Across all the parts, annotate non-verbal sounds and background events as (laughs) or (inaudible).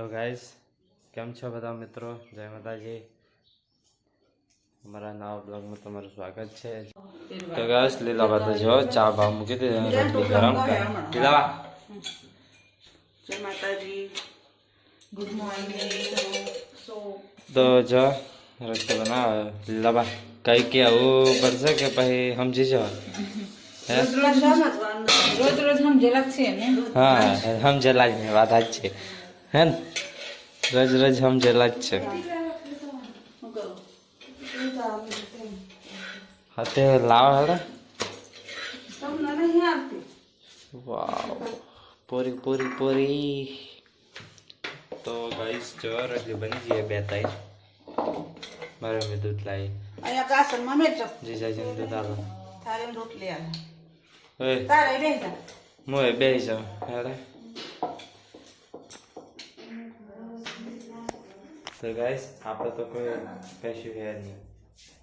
તો ગાઈસ કેમ છો બધા મિત્રો? જય માતાજી. અમારા નવા બ્લોગમાં તમારું સ્વાગત છે. તો ગાઈસ લીલાબા તો જો ચા ભાવ મૂકી દીધી રોટલી ગરમ કરી. લીલા જય માતાજી. ગુડ મોર્નિંગ તો જો રોટલી બનાવે. લીલા બા કઈ કે આવું પડશે કે પછી સમજી જવા રોજ રોજ સમજેલા છે હા સમજેલા જ વાત જ છે હે ને? રજ હમ સમજેલા જ છે. શું લાવા હેડે. વાવ. પૂરી પૂરી પૂરી. તો ગાઈસ જો રોટલી બની જઈએ બે તાઈ. મારે મેં દૂધ લાવી અહીંયા જી મેચો જીજાજીને દૂધ આલો. તારે રોટલી આવે તારે બે જા. મોય બેસી જાઉં. હેડે. તો ગાઈસ આપણે તો કોઈ કશું હે નહીં.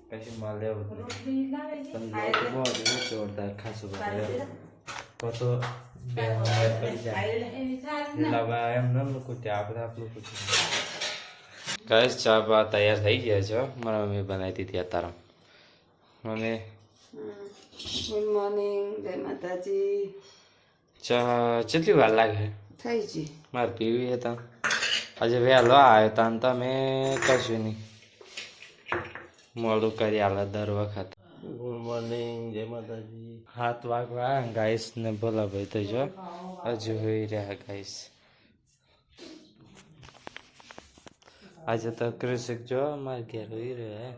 કશું માલ લેવું જ નહીં. પણ બહુ જ જોરદાર ખાસું બધું તો તો બે પડી જાય. લાવા એમ ન મૂકું ત્યાં આપણે આપણું પૂછ્યું ગાઈસ ચા બા તૈયાર થઈ ગયા છે. મારા મમ્મી બનાવી દીધી અત્યારે. મમ્મી? ગુડ મોર્નિંગ જય માતાજી. ચા કેટલી વાર લાગે? થઈ છે મારે પીવી હતા આજે વહેલો આવ્યો તા ને તમે કશું નહીં મોડું કરી આલે દર વખત ગુડ મોર્નિંગ જય માતાજી હાથ વાગવા ગાઈસ ને બોલા ભાઈ તો જો હજુ હોઈ રહ્યા ગાઈસ આજે તો કૃષિક જો મારે ઘેર હોઈ રહ્યા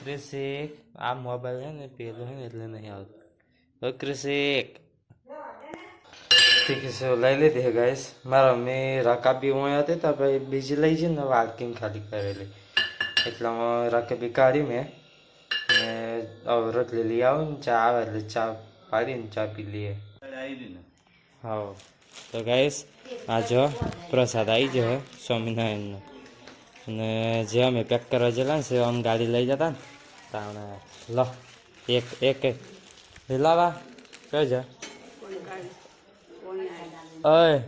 કૃષિક આ મોબાઈલ છે ને પેલો છે ને એટલે નહીં આવતું ઓ કૃષિક ઠીક છે લઈ લીધી ગાઈસ મારા મમ્મી રકાબી હું હતી તો ભાઈ બીજી લઈ છે ને વાર્કિંગ ખાલી કરેલી એટલામાં રકાબી કાઢી મેં ને હવે રોટલી લઈ આવું ને ચા આવે એટલે ચા પાડીને ચા પી લઈએ હા તો ગાઈસ આ જો પ્રસાદ આવી ગયો સ્વામિનારાયણનો અને જે અમે પેક કરવા જેલા ને અમે ગાડી લઈ જતા ને તાણે લો એક એક લાવા કયો છે ઓય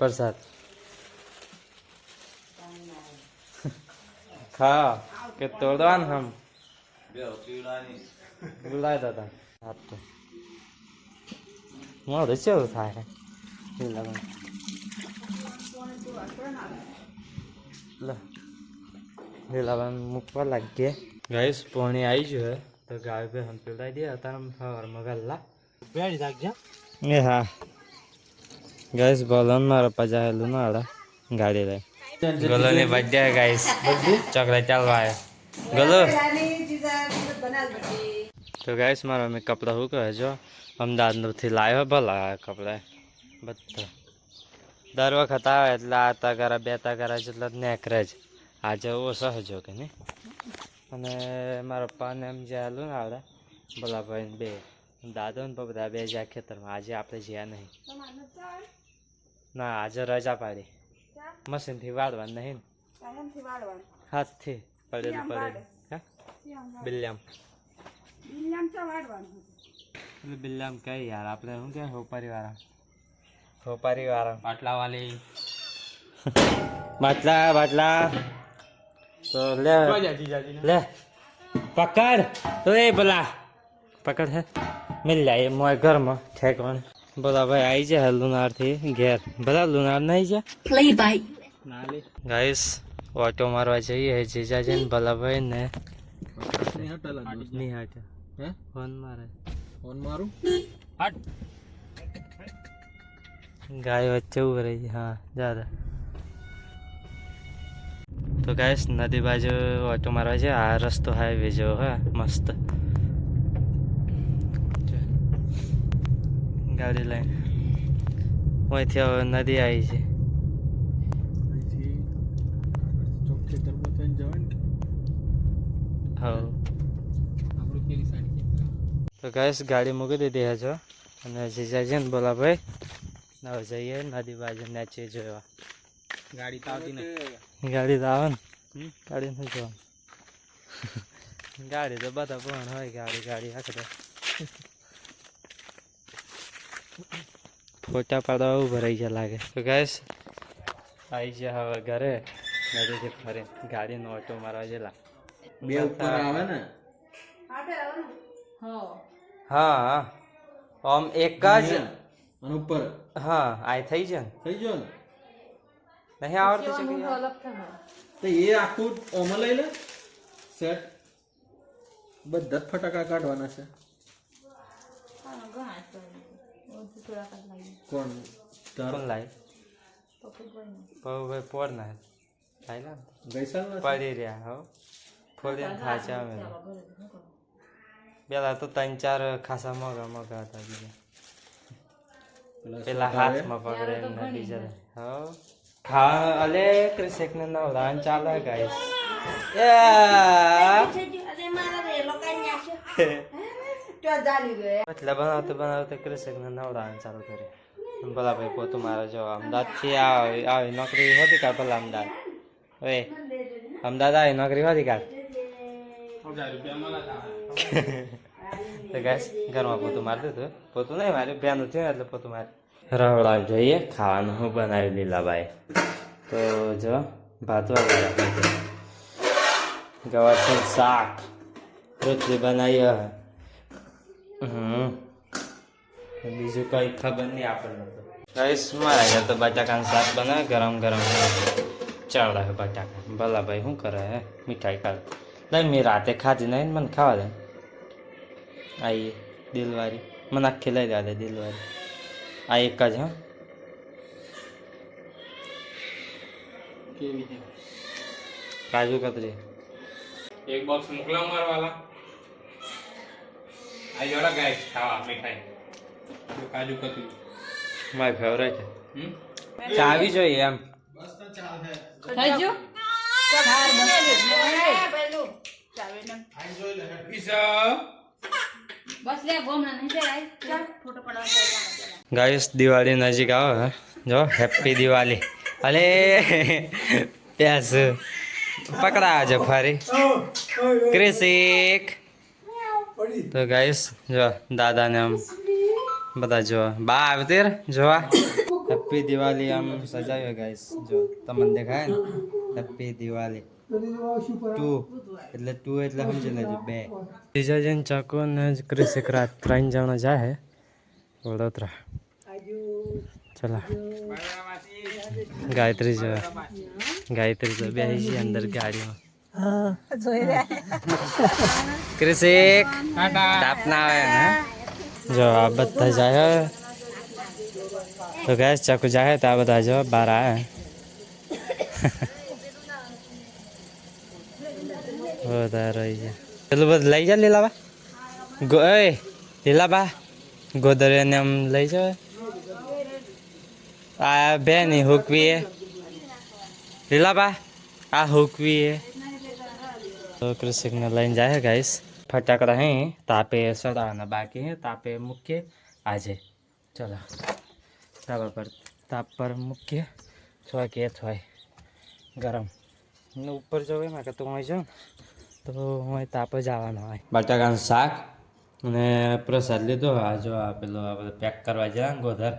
પ્રસાદ. (laughs) ખા કે તોડવાનું હમ? ગુલાય દાદા હાથ તો. મોડું કેવું થાય? લીલાબેન લે લીલાબેન મૂકવા લાગીએ. ગાઈસ પોણી આવી હે. તો ગાય બે હમ પીવડાવી દે અત્યારે સવારમાં વહેલા. બેડી રાખજો એ હા. ગાઈસ ગોલન મારા પજાયેલું ના આડા ગાડી લઈ. ગોલો ની બર્થડે ગાઈસ ચોકલેટ ચાલવા આવ્યો. ગોલો. તો ગાઈસ મારા મેં કપડાં શું કહે જો અમદાવાદથી લાવ્યો ભલા કપડા. બધા. દર વખત આવે એટલે આ તગારા બે તગારા જેટલા જ નેકરે જ. આજે ઓછો સહજો કે નહીં? અને મારા પપ્પાને એમ જેલું ને આવડે ભલા ભાઈ બે. દાદો ને બધા બે જ્યાં ખેતરમાં. આજે આપણે જ્યાં નહીં. ના આજે રજા પાડી. મશીનથી વાળવાનું નહીં ને. હાથથી પડેલું પડેલું. હા? બિલ્લામ. બિલ્લામ કઈ યાર આપણે શું કે હોપારી વાળા હોપારી વાળા બાટલા. વાલી બાટલા બાટલા તો લે લે. પકડ. એ બોલા પકડ હે. મિલ જાય મોય ઘરમાં ઠેકવાનું. બોલા ભાઈ આવી જાય લુનારથી ઘેર. બધા લુનાર નહીં છે Play by ગાઈસ ઓટો મારવા જઈએ જીજાજી ને ભલાભાઈ ને નહીં હાટે. હે? ફોન મારે. ફોન મારું? ગાય વચ્ચે ઊભી રહી હા જાદા તો ગાઈસ નદી બાજુ ઓટો મારવા છે આ રસ્તો હાઈવે જેવો હા મસ્ત. ગાડી લઈને. અહીંથી હવે નદી આવી છે. તો ગાઈસ ગાડી મૂકી દીધી હજો. જો અને જીજાજી ને બોલા ભાઈ હવે જઈએ નદી બાજુ નેચે જોવા. ગાડી તો આવતી નથી ગાડી તો આવે ને. ગાડી નથી જોવાનું. ગાડી તો બધા પણ હોય ગાડી ગાડી આખરે. ફોટા પાડવા ઊભા રહી ગયા લાગે. તો ગેસ આવી ગયા હવે ઘરે. ગાડીથી ફરે ગાડીનો ઓટો મારવા જેલા બે ઉપર આવે ને? હા. હા આમ એક જ? અને ઉપર? હા આ થઈ જાય થઈ ગયો ને? નહીં આવડતું છે કે તો એ આખું ઓમાં લઈ લે. સેટ બધા ફટાકા કાઢવાના છે. કોણ તાર કોણ લાય ભાઈ પોર ના લાય લા ગઈ સાલ પડી રહ્યા હો ફોડીને થાચા આવે પેલા તો ત્રણ ચાર ખાસા મોગા મોગા હતા બીજા પેલા હાથમાં પકડે એમને બીજા હો હા અલે ક્રિશેક ને નવરાન ચાલે ગાઈસ એટલે બનાવતો બનાવતો ક્રિશેક નવડાવવાનું ચાલુ કરે. ભલા ભાઈ પોતું મારે જો અમદાવાદથી આવી આવી નોકરી હતી કાલ ભલા અમદાવાદ. હવે અમદાવાદ આવી નોકરી હતી કાલ? (laughs) તો. ગાઈસ ઘરમાં પોતું મારતું હતું. પોતું નહીં માર્યું. બેનું થયું એટલે પોતું માર્યું. રવડાવી જોઈએ ખાવાનું હું બનાવી લીલાભાઈ. તો જો ભાત વગેરે ગવારનું શાક. રોટલી બનાવી બીજું કઈ ખબર નહીં આપણને તો ગાઈસ મારા ઘર તો બટાકાનું શાક બનાવે ગરમ ગરમ ચાવડા હે બટાકા ભલા ભાઈ શું કરે હે મીઠાઈ કાઢ નહીં મેં રાતે ખાધી નહીં મને ખાવા દે આઈ દિલવારી મને આખી લઈ દે દિલવારી આ એક જ હા કેવી છે કાજુ કતરી એક બોક્સ મોકલાવ મારા વાલા આ જોડા ગાઈસ ખાવા મીઠાઈ. કાજુ કતરી. માય ફેવરેટ હમ? ચાવી જોઈએ એમ. ગાઈસ દિવાળી નજીક આવે જો હેપી દિવાળી. અલે પ્યાસ. પકડા છે ફરી ક્રિસિક. તો ગાઈસ, જો દાદાને આમ બધા જોવા બા આવતી જોવા. હેપી દિવાળી આમ સજાવ્યો ગાઈસ, જો તમને દેખાય ને? હેપી દિવાળી ટુ એટલે ટુ એટલે સમજી બે. બીજા જણ ચાકુ ને ક્રિસિક રાત. ત્રણ જણા જાય વડોદરા. ચલા. ગાયત્રી જો. ગાયત્રી જો બે અંદર ગાડીમાં. ક્રિસિક તાપ ના આવે ને જો આ બધા જાય તો ગેસ ચાકુ જાય તો આ બધા જો બહાર આવે (laughs) બધા રહી જાય પેલું બધું લઈ જા લીલાબા. ગો એ લીલાબા. ગોદરિયાને આમ લઈ જાવ આ બે ની હુકવી એ લીલાબા આ હુકવી એ તો કૃષિકને લઈને જાય ગાઈસ ફટાકડા હે તાપે સડાવવાના બાકી હે. તાપે મૂકીએ. આજે. ચલો. ધાબા પર, તાપ પર મૂકીએ. થોય કે થોય. ગરમ. ને ઉપર જવું એમાં કે તું અહીં જાઉં તો હું તાપ જ આવવાનો હોય. બટાકાનું શાક અને પ્રસાદ લીધો. આ જો આ પેલો પેક કરવા જાય ગોધર.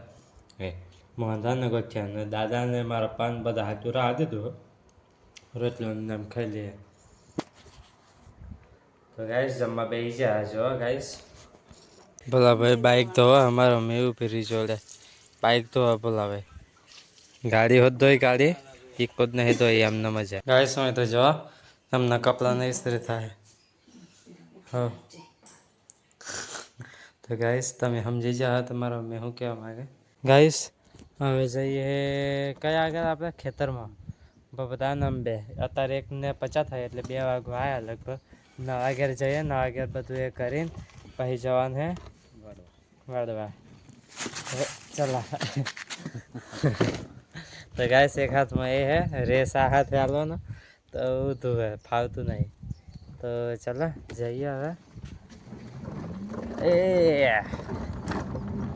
એ મોંધાને ગોઠ્યા ને દાદાને મારા પાન બધા હાથું રાહ દીધું રોટલો ને એમ ખાઈ લઈએ. તો ગાઈસ જમવા બેસી જાય જો ગાઈસ ભલા ભાઈ બાઇક ધોવા અમારો મેં એવું ફેરી જોડે બાઇક ધોવા ભલા ભાઈ ગાડી હોત ધોઈ ગાડી ઇકો જ નહીં ધોઈ એમને મજા ગાઈસ હોય તો જો તમને કપડાં નહીં ઇસ્ત્રી થાય હો તો ગાઈસ તમે સમજી જાઓ તમારો મેં શું કહેવા માંગે ગાઈસ હવે જઈએ કયા આગળ આપણે ખેતરમાં બધા નમ બે અત્યારે એકને પચાસ થાય એટલે બે વાગો આવ્યા લગભગ नागर जाए नागर बदुए करीन पही जवान है बड़वा चला। (laughs) तो गाय से एक हाथ में ये है, रेसा हाथ है आलो ना तो तू तो है, फालतू नहीं। तो चला, जाइए अब। ए,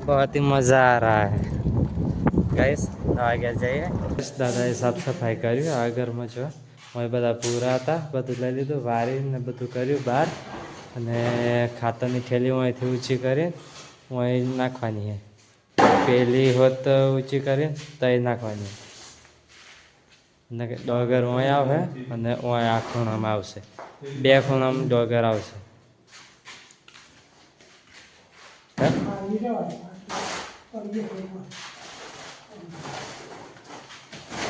बहुत ही मज़ा आ रहा है। गैस गया जाइए दादा ये साफ़ सफ़ाई करिए अगर में जो અહીં બધા પૂરા હતા, બધું લઈ લીધું વારીને બધું કર્યું બહાર. અને ખાતરની થેલી હું અહીંથી ઊંચી કરીને અહીં નાખવાની છે પેલી હોત ઊંચી કરીને તો અહીં નાખવાની અને ડોગર ઓય આવે અને ઓય આ ખૂણામાં આવશે. બે ખૂણામાં ડોગર આવશે. હે?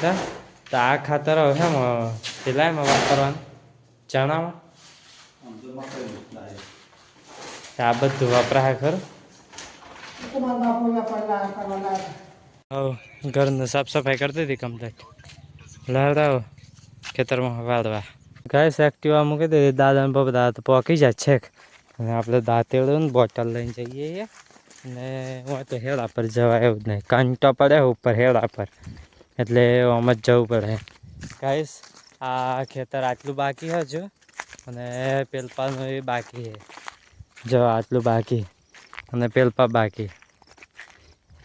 હે? તો આ ખાતર હવે પેલામાં વાપરવાનું ચણામાં આ બધું વપરાય ખરું. હવે, ઘરની સાફ સફાઈ કરતી હતી કમ્પ્લીટ લહેરાવો, ખેતરમાં વાળવા. ગાય એક્ટિવા મૂકી દીધી. દાદા ને બધા પોકી જાય છેક. અને આપણે દાંતેડું ને બોટલ લઈને જઈએ ને હું તો હેળા પર જવાય એવું જ નહીં. કંટો પડે, ઉપર હેળા પર. એટલે આમ જ જવું પડે. ગાઈસ આ ખેતર આટલું બાકી હજુ અને પેલપાનું એ બાકી છે જો આટલું બાકી, અને પેલપા બાકી.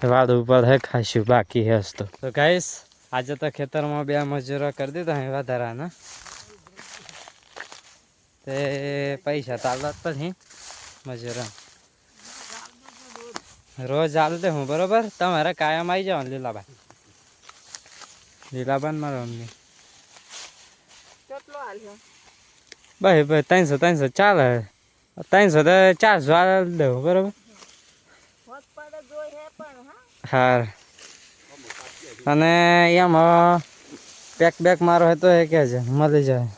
વાડ ઉપર હે ખાસ્યું બાકી હે તો તો ગાઈસ, આજે તો ખેતરમાં બે મજૂરો કરી દીધા હે વધારાના. તે પૈસા તો આલવા પછી મજૂરો. રોજ હાલ દે હું, બરોબર? તમારે કાયમ આવી જાવ લીલાબાઈ લીલાબાન મારો અમને. ભાઈ ભાઈ ત્રણસો ત્રણસો ચાલે. ત્રણસો તો ચારસો હાલ દેવું બરોબર? હાર. અને એમાં પેક બેક મારો હતો એ કે છે મળી જાય.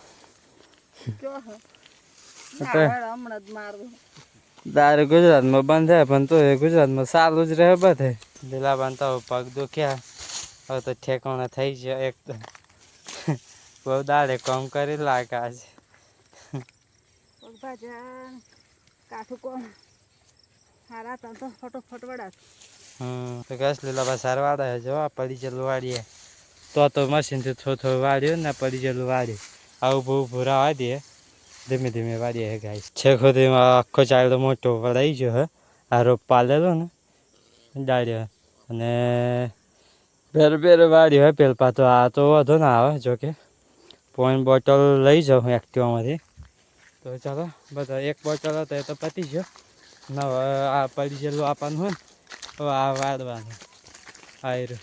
દારૂ ગુજરાતમાં બંધ થાય પણ તો એ ગુજરાતમાં સારું જ રહે બધે. લીલા બાંધતા પગ દુખ્યા. હવે તો ઠેકાણા થઈ ગયા એક તો. બહુ દાડે કામ કરી લાગે આજે ભાજા કાઠું કોણ? હારા તા તો ફટોફટ વડા હમ તો વાળા જો પડી જેલું વાળીએ તો તો મશીનથી થોડું થોડું વાળ્યું ને પડી જેલું વાળ્યું આવું બહુ ભૂરા વાળીએ ધીમે ધીમે વાળીએ હે ગાઈસ. છે ખુદીમાં આખો ચાયલો મોટો વળાઈ ગયો હે. આ રોપ પાલેલો ને ડાળ્યો અને ભેર બેર વાળ્યો હે પેલપા તો આ તો વધો ના આવે જોકે. પોઈન્ટ બોટલ લઈ જાઉં એક્ટિવામાંથી તો ચાલો, બધા એક બોટલ હતો એ તો પતી ગયો. ન આ પડી જેલું આપવાનું હોય ને, હવે આ વાળવાનું. આયરું.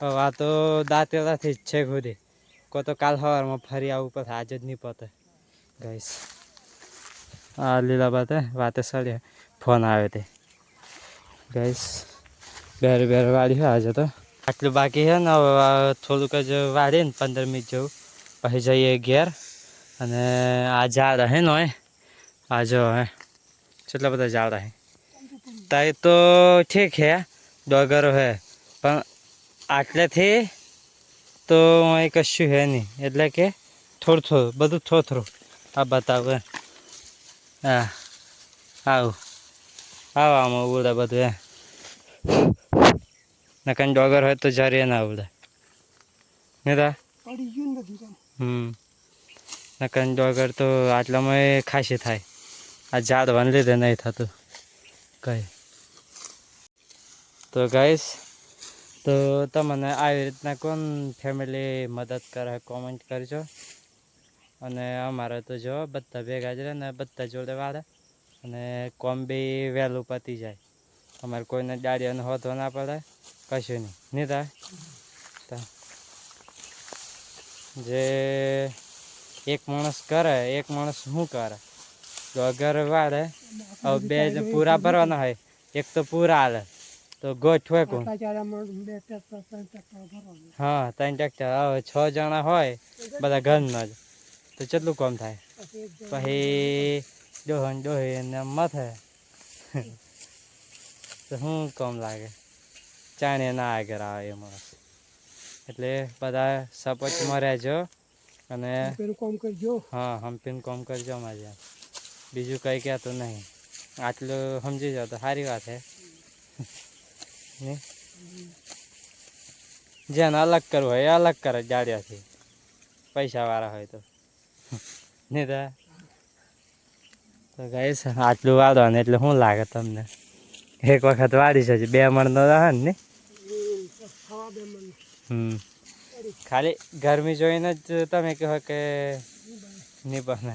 હવે આ તો દાંતેલાથી જ છે ખુદી કો તો કાલ સવારમાં ફરી આવવું પડે આજે જ નહીં પતે. ગઈશ આ લીલા બાતે વાતે સળ્યા ફોન આવ્યો તે. ગઈશ બેર બેર વાળી આજે તો. આટલું બાકી છે ને હવે થોડુંક જ વાળીએ ને પંદર મિનિટ જેવું. પછી જઈએ ઘેર. અને આ ઝાડ હે નો આ જો હે, કેટલા બધા ઝાડ હે. તાઈ તો ઠીક હે, ડોગરો હે. પણ આટલેથી તો અહીં કશું હે નહીં. એટલે કે થોડું થોડું, બધું થોડું થોડું. આ બતાવે હા, આવું. આવો આમાં ઉડે બધું હે નકન ડોગર હોય તો જરીએ ના આવડે. નહીં તા? ગયું ને ડોગર તો આટલામાં ખાસી થાય. આ ઝાડવાને લીધે નહીં થતું. કઈ. તો ગાઈશ તો તમને આવી રીતના કોણ ફેમિલી મદદ કરે કોમેન્ટ કરજો. અને અમારે તો જો બધા ભેગા જ રહે ને બધા જોડે વાળે અને કોમ બી વહેલું પતી જાય. અમારે કોઈને ડાળીઓને હોતો ના પડે. કશું નહીં. નહીં તા? જે એક માણસ કરે એક માણસ શું કરે? તો અગર વાળે હવે બે જ પૂરા ભરવાના હોય. એક તો પૂરા હાલે. તો ગોઠવે કોણ? હા ત્રણ ટ્રેક્ટર. હવે છ જણા હોય બધા ઘરના જ. તો કેટલું કામ થાય? પછી ડોહન ડોહી ને મથે. તો શું કામ લાગે? ચાણે ના આગળ આવે એ માણસ એટલે બધા સપોર્ટમાં રહેજો અને કોમ કરજો. હા હમ્પીન કોમ કરજો મારે બીજું કંઈ કહેતું નહીં. આટલું સમજી જાઓ તો સારી વાત છે જેને અલગ કરવું હોય એ અલગ કરે જાડિયાથી. પૈસાવાળા હોય તો. નહીં તો? તો ગાઈસ આટલું ને એટલે શું લાગે તમને? એક વખત વાળી છે બે મણનો રહે ને? હમ. ખાલી ગરમી જોઈને જ તમે કહો કે નહીં બને.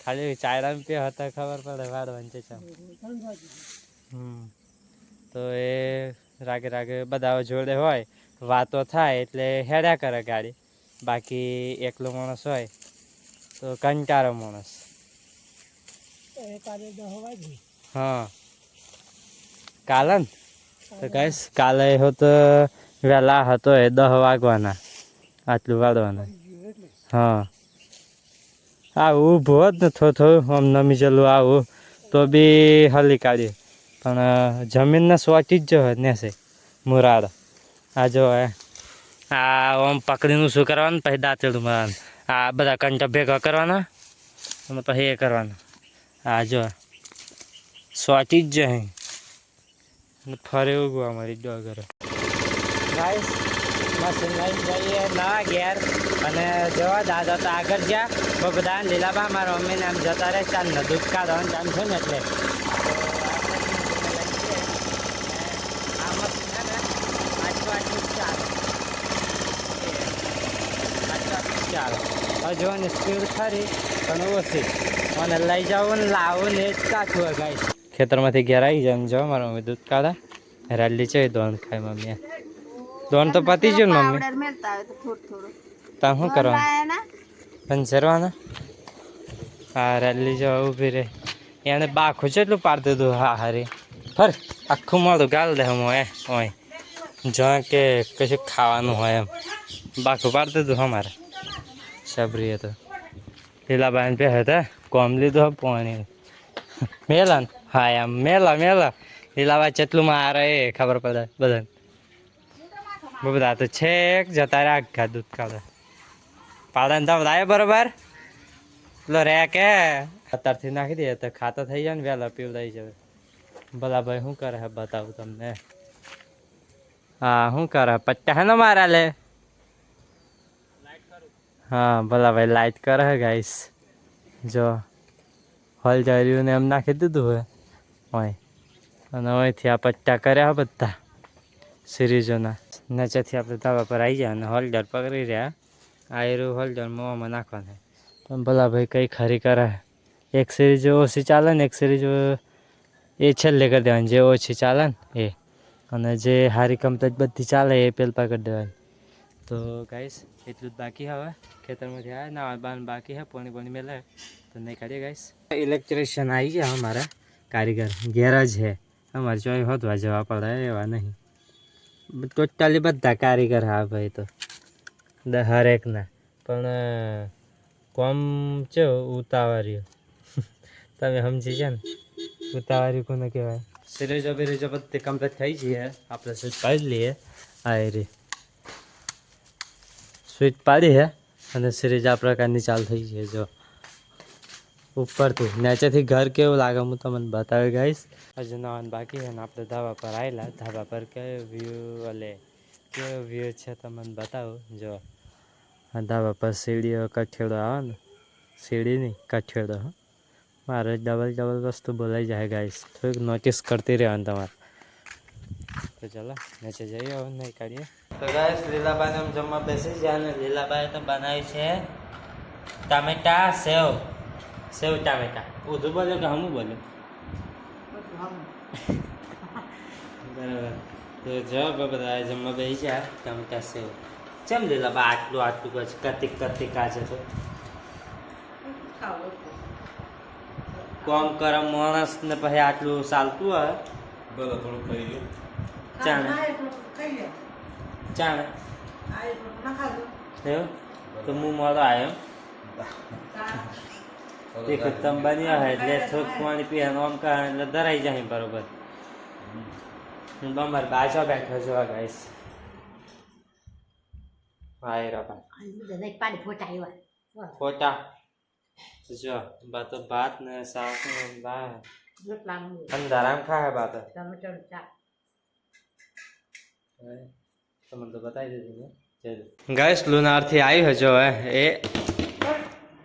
ખાલી ચાયડા પી હતા ખબર પડે વાળવાની છે. હમ. તો એ રાગે રાગે બધા જોડે હોય વાતો થાય એટલે હેડ્યા કરે ગાડી. બાકી એકલો માણસ હોય તો કંટાળો માણસ. હા. કાલન? ને તો કહીશ કાલે હો તો વહેલા હતો એ દહ વાગવાના, આટલું વાળવાના. હા. આ ઊભો જ ને થોડું થોડું આમ નમી જલું આવું તો બી હલી કાઢ્યું. પણ જમીનને સોટી જ જો ને છે મુરાડ આ જો આ ઓમ પકડીનું શું કરવાનું? પછી દાંતેડું મારવાનું. આ બધા કંટા ભેગા કરવાના અને પછી એ કરવાનું. આ જો સોટી જ જો ફરે ઉગવા મારી ડોગર. ગાઈસ મશીન લઈને જઈએ ના ઘેર. અને જવા, દાદા તો આગળ જ્યાં બધા લીલાબા મારા મમ્મીને આમ જતા રહે ચાલ ને એટલે આ ચાલ છે ને એટલે. ચાલે જોવાની સ્પીડ ખરી, પણ ઓછી. અને લઈ જવું ને લાવું ને એ જ હોય ભાઈ ખેતરમાંથી ઘેર આવી જાય જો મારા મમ્મી દૂધ કાઢા. રાલી છે દોન ખાય મમ્મી દોન તો પતી ગયું ને મમ્મી. મેળતા તો થોડું થોડું. તા શું કરવાનું પંચરવાના હા રેલી જો ઊભી રે એને બાખું છે એટલું પાડતું દીધું હા હારી. ફર આખું મોડું ગાલ દે હું એ હોય જો કે કશું ખાવાનું હોય એમ. બાખું પાડતું દીધું અમારે. સબરીએ તો. લીલાબાઈ પે હતા કોમ લીધું પાણી. મેલા હા એમ. મેલા મેલા. લીલાબાઈ જેટલું મારે એ ખબર પડે બધાને. બધા તો છેક જતા રહ્યા આખા દૂધ કાઢે પાડન તમે લાવે બરોબર? એટલે રે કે, અત્યારથી નાખી દઈએ, તો ખાતા થઈ જાય ને વહેલા પીવડાઈ જાય ભલા ભાઈ, શું કરે હે, બતાવું તમને. હા, શું કરે પટ્ટા હે ને મારા લે? હા, ભલા ભાઈ, લાઈટ કરે હે ગાઈસ જો, હોલ જર્યું ને એમ નાખી દીધું હોય હોય અને અહીંથી આ પટ્ટા કર્યા બધા સિરીઝોના નીચેથી આપણે ધાબા પર આવી ગયા અને હોલ્ડર પકડી રહ્યા. આયરું હોલ્ડર મોંમાં નાખવાના. પણ ભલા ભાઈ કંઈ ખરી કરે. એક સિરીજ ઓછી ચાલે ને એક સિરીજ એ છેલ્લે કરી દેવાની. જે ઓછી ચાલે ને એ. અને જે હારી કમ્પ્લેટ બધી ચાલે એ પેલપા કરી દેવાની. તો ગાઈસ એટલું જ બાકી હવે. ખેતરમાંથી આવે ના બાન બાકી હે, પોણી પોણી મેલે. તો નહીં કાઢીએ ગાઈસ ઇલેક્ટ્રિશિયન આવી ગયા અમારા કારીગર. ગેરેજ છે અમારે ચોઈ હોતવા જવા પડે એવા નહીં. ટોટલી બધા કારીગર હા ભાઈ તો. હરેકના. પણ કોમ છે ઉતાવળ્યું. (laughs) તમે સમજી છે ને? ઉતાવળ્યું કોને કહેવાય? સિરેજો બિરેજો બધી કમ્પ્લીટ થઈ જઈએ આપણે સ્વીચ પાડી લઈએ. આ રે. સ્વીચ પાડી હે. અને સિરીઝ આ પ્રકારની ચાલ થઈ છે જો. ઉપરથી. નીચેથી ઘર કેવું લાગે હું તમને બતાવી ગઈશ હજુ નવાનું બાકી છે ને આપણે ધાબા પર આવેલા ધાબા પર કયો વ્યૂ અલે કેવો વ્યૂ છે તમને બતાવું? જો, આ ધાબા પર સીડીઓ, કઠેડો આવે ને. સીડીની કઠેડો મારે ડબલ ડબલ વસ્તુ બોલાઈ જાય ગાઈસ થોડીક નોટિસ કરતી રહેવાનું તમારે. તો ચાલો, નીચે જઈએ હવે, નહીં કાઢીએ. તો ગાઈસ લીલાબાઈ જમવા બેસી જાય ને લીલાબાઈ તો બનાવી છે ટામેટા સેવ. સેવ ટામેટા. ઊંધું બોલ્યો કે હમું બોલ્યો બરાબર. તો જો બધા જમવા બેસી જાય ટામેટા સેવ. જેમ લીધા બા આટલું આટલું પછી કતિક કતિક આજે તો. કોમ કરમ માણસ ને પછી આટલું ચાલતું હોય. બોલો થોડું કહી લો ચાણે. ચાણે. એવું? તો હું મારો આવ્યો એક તંબાની આવે એટલે થોડુંક પાણી પીએ ઓમ આમ કરે એટલે ધરાઈ જાય બરોબર. બમર બાજો બેઠો છો ગાઈસ. હાય રબા પાણી. ફોટા. આવ્યા ફોટા જો બા તો ભાત ને શાક ને બા. અંધારામ ખાય બા તો. તમને તો બતાવી દીધું ને. ગેસ લુનારથી આવી હજો એ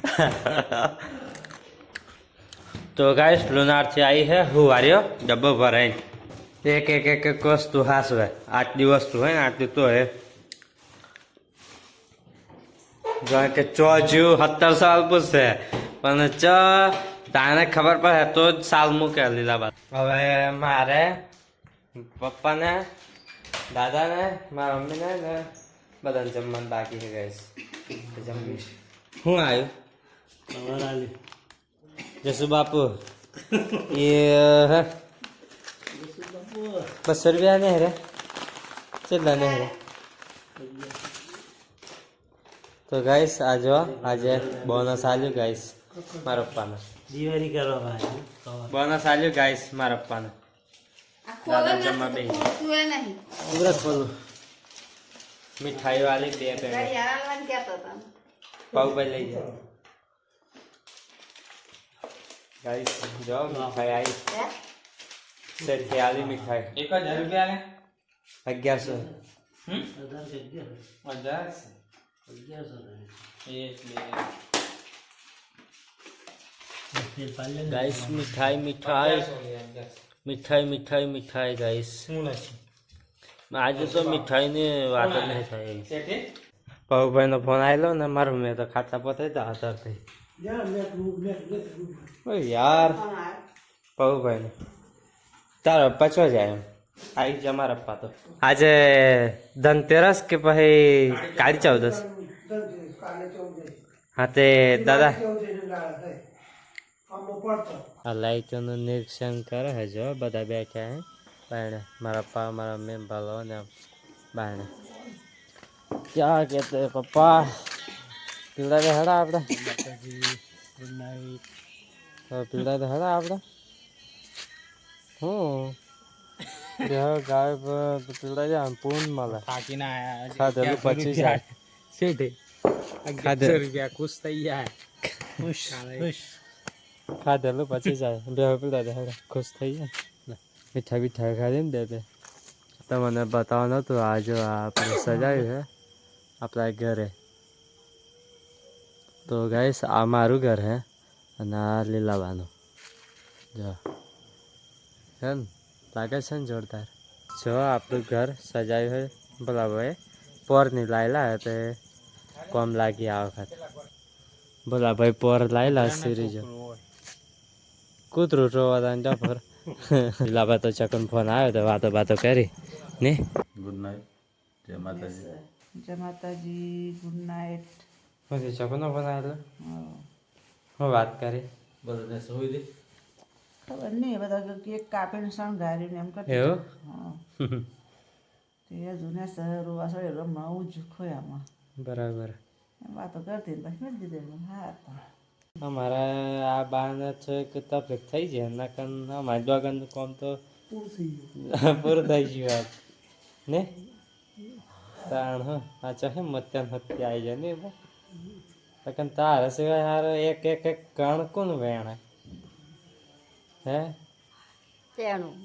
(laughs) તો ગાઈસ લુનારથી આવી હે, હું વાર્યો, ડબ્બો ભરાઈને. એક એક એક એક વસ્તુ હાસવે. આટલી વસ્તુ હોય ને આટલી તો હે. જાણે કે ચો જ્યું સત્તર સાલ પૂછશે. પણ ચ, તાને ખબર પડે, તો જ સાલ મૂકે લીલા બાદ. હવે મારે પપ્પાને, દાદાને, મારા મમ્મીને ને બધાને જમવાનું બાકી છે ગાઈસ જમીશ શું આવ્યું જસુ બાપુ એ બસો રૂપિયા ને રે કેટલા ને રે તો ગાઈસ આ જો આજે બોનસ આલ્યું ગાઈસ મારા પપ્પાને દિવાળી કરવા ભાઈ બોનસ આલ્યું ગાઈસ મારા પપ્પાને દાદા જમવા બે ઉગ્રત બોલું મીઠાઈ વાળી બે પેકેટ પાઉભાઈ લઈ જાય ગાઈસ જો મીઠાઈ આવી. સરખી આલી મીઠાઈ. એક હજાર રૂપિયા ને અગિયારસો. અગિયારસો. ગાઈસ મીઠાઈ મીઠાઈ. મીઠાઈ મીઠાઈ મીઠાઈ ગાઈસ આજે તો મીઠાઈની વાત નહીં થાય પવુભાઈનો ફોન આવેલો ને મારું મેં તો ખાતા પતાવી થઈ. ઓય યાર પવુભાઈનો તારો ચો જાય એમ? આવી જ અમારા પપ્પા તો. આજે ધનતેરસ કે પછી કાળી ચૌદસ? હા, તે દાદા. આ લાઈટોનું નિરીક્ષણ કરે છે જો બધા બેઠા હે. બાયણે, મારા પપ્પા મારા મમ્મી ભાલો ને બાયણે. ક્યાં કહેતે પપ્પા? પીડા તો હડા આપણે ગુડ નાઇટ તો પીડા તો હડા આપણે હું દેહ ગાય જાય પૂન મળે. થાકીને ખાધેલું પચીસ જાય. શેઠે રૂપિયા ખુશ થઈ જાય ખુશ ખુશ. ખાધેલું પછી જાય. બે પીડા તો હડા. ખુશ થઈ જાય મીઠા મીઠા ખાધી ને બે બે. તમને બતાવવાનું હતું આ જો આપણે સજાવ્યું છે આપણા ઘરે. તો ગાઈસ આ મારું ઘર હે અને આ લીલાવાનું જો. છે ને લાગે છે ને જોરદાર? જો આપણું ઘર સજાયું હોય ભલા ભાઈ પોરની લાયેલા તે કોમ લાગી આ વખત. ભલા ભાઈ પોર લાયેલા સિરીજો. કૂતરું રોવા તા પર. લીલાબા તો ચકન ફોન આવ્યો તો વાતો વાતો કરી. ને? ગુડ નાઇટ જય માતાજી. જય માતાજી. ગુડ નાઇટ પછી ચકનો ફોન આવ્યો હું વાત કરી? બધાને સુઈ દે ખબર નહીં બધા કેક કાપીને શણગાર્યું ને એમ કરતા એવું? તે જૂના શહેરો વાસળ રમવા જ ખોયામાં બરાબર. એમ વાતો કરતી પછી મેળ દીધે હા તો. અમારે આ બાને છે કે તકલીફ થઈ જાય એના કારણ અમારે દોગનનું કામ તો પૂરું થઈ ગયું. (laughs) ને? તાણ હા. આ ચાહે મત્યાન હત્યા આવી જાય ને પણ તારા સિવાય હારો એક એક એક કણ કોણ વેણે હે તેનું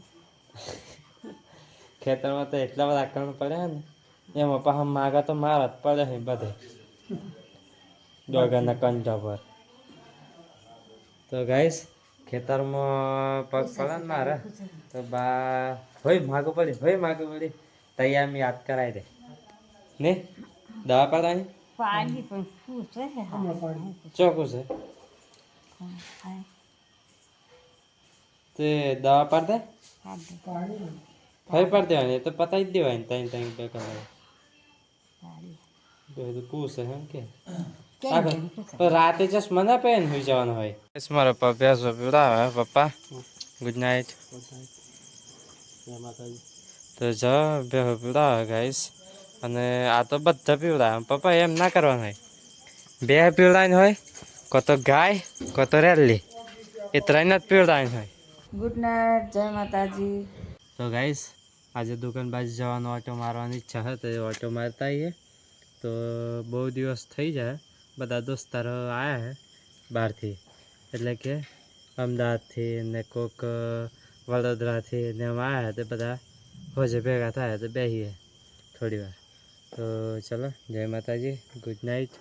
ખેતરમાં તો એટલા બધા કણ પડ્યા ને એમાં પાછા માગા તો મારા જ પડે છે બધે ડોગરના કંઠા પર તો ગાઈસ ખેતરમાં પગ પડે ને મારે તો બા હોય માગું પડી હોય માગું પડી તૈયાર મેં યાદ કરાવી દે ને દવા પડાવી પાણી પણ શું છે ચોખ્ખું છે. તે દવા પાડ. દે ફરી પાડ દેવાની તો પતાવી જ દેવાની ત્રણ ત્રણ બે કલાક. પૂછે એમ કે. રાતે ચશ્મા ના પહેન હોઈ જવાનું હોય. મારો પપ્પા સો પીવડાવે પપ્પા? ગુડ નાઇટ તો જ બે પીવડાવે ગાઈસ અને આ તો બધા પીવડાવે. પપ્પા એમ ના કરવાનું હોય. બે પીવડાવીને હોય કો તો ગાય કો તો રેલી. એ ત્રણ જ પીવડાવીને હોય. ગુડ નાઇટ જય માતાજી. તો ગાઈશ આજે દુકાન બાજુ જવાનો ઓટો મારવાની ઈચ્છા હતી તો ઓટો મારતા આવીએ તો બહુ દિવસ થઈ જાય. બધા દોસ્તારો આવ્યા છે બહારથી. એટલે કે અમદાવાદથી ને કોક વડોદરાથી ને એમ આવ્યા તે બધા. હોજે ભેગા થાય તો બેસીએ થોડી વાર. તો ચલો જય માતાજી ગુડ નાઇટ.